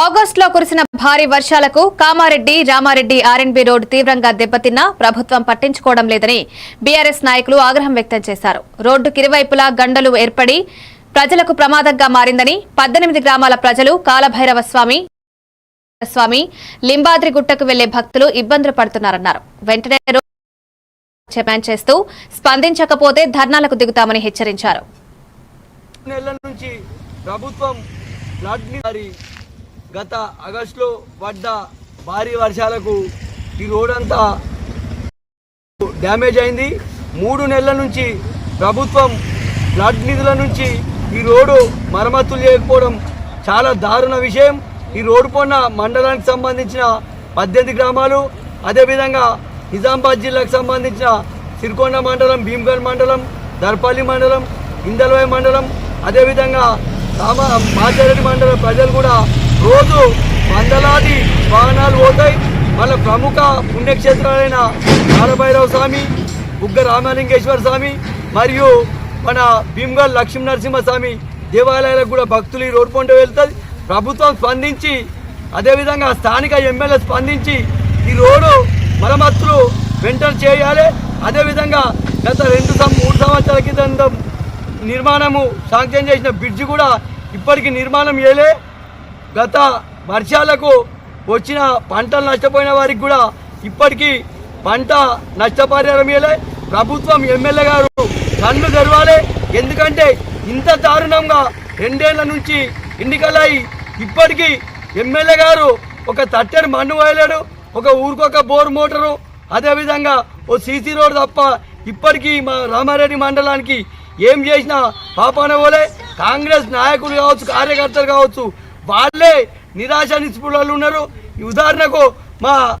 ఆగస్టులో కురిసిన భారీ వర్షాలకు కామారెడ్డి రామారెడ్డి ఆర్ఎన్బి రోడ్డు తీవ్రంగా దెబ్బతిన్నా ప్రభుత్వం పట్టించుకోవడం లేదని బీఆర్ఎస్ నాయకులు ఆగ్రహం వ్యక్తం చేశారు. రోడ్డుకి ఇరువైపులా గండలు ఏర్పడి ప్రజలకు ప్రమాదంగా మారిందని పద్దెనిమిది గ్రామాల ప్రజలు కాలభైరవ స్వామి స్వామి లింబాద్రి గుట్టకు వెళ్ళే భక్తులు ఇబ్బందులు పడుతున్నారన్నారు. వెంటనే రోడ్డు డిమాండ్ చేస్తూ స్పందించకపోతే ధర్నాలకు దిగుతామని హెచ్చరించారు. ప్రభుత్వం ఫ్లడ్ మరి గత ఆగస్టులో పడ్డ భారీ వర్షాలకు ఈ రోడ్ అంతా డ్యామేజ్ అయింది. మూడు నెలల నుంచి ప్రభుత్వం ఫ్లడ్ నిధుల నుంచి ఈ రోడ్డు మరమ్మతులు చేయకపోవడం చాలా దారుణ విషయం. ఈ రోడ్డు పొన్న మండలానికి సంబంధించిన పద్దెనిమిది గ్రామాలు అదేవిధంగా నిజామాబాద్ జిల్లాకు సంబంధించిన సిరికొండ మండలం భీమ్గఢ్ మండలం దర్పల్లి మండలం ఇందల్వాయి మండలం అదేవిధంగా రామ మాచారెడ్డి మండలం ప్రజలు కూడా రోజు వందలాది వాహనాలు పోతాయి. వాళ్ళ ప్రముఖ పుణ్యక్షేత్రాలైన కాలభైరవ స్వామి బుగ్గ రామలింగేశ్వర స్వామి మరియు మన భీమగల్ లక్ష్మీ నరసింహస్వామి దేవాలయాలకు కూడా భక్తులు ఈ రోడ్డు పంట వెళ్తుంది ప్రభుత్వం స్పందించి అదేవిధంగా స్థానిక ఎమ్మెల్యే స్పందించి ఈ రోడ్డు మరమ్మతులు వెంటనే చేయాలి. అదేవిధంగా గత రెండు సం- మూడు సంవత్సరాల క్రితం నిర్మాణము శాంక్షన్ చేసిన బ్రిడ్జ్ కూడా ఇప్పటికీ నిర్మాణం చేయలే. గత వర్షాలకు వచ్చిన పంటలు నష్టపోయిన వారికి కూడా ఇప్పటికీ పంట నష్టపరిహారం ఇవ్వలే ప్రభుత్వం ఎమ్మెల్యే గారు కళ్ళు తెరవాలి. ఎందుకంటే ఇంత దారుణంగా రెండేళ్ళ నుంచి ఎన్నికలై ఇప్పటికీ ఎమ్మెల్యే గారు ఒక తట్టెడు మన్ను వేయలేడు ఒక ఊరికొక బోర్ మోటారు. అదేవిధంగా ఓ సీసీ రోడ్ తప్ప ఇప్పటికీ మా రామారెడ్డి మండలానికి ఏం చేసినా పాపాన పోలే కాంగ్రెస్ నాయకులు కావచ్చు కార్యకర్తలు కావచ్చు వాళ్ళే నిరాశ నిస్పృహలు ఉన్నారు. ఈ ఉదాహరణకు మా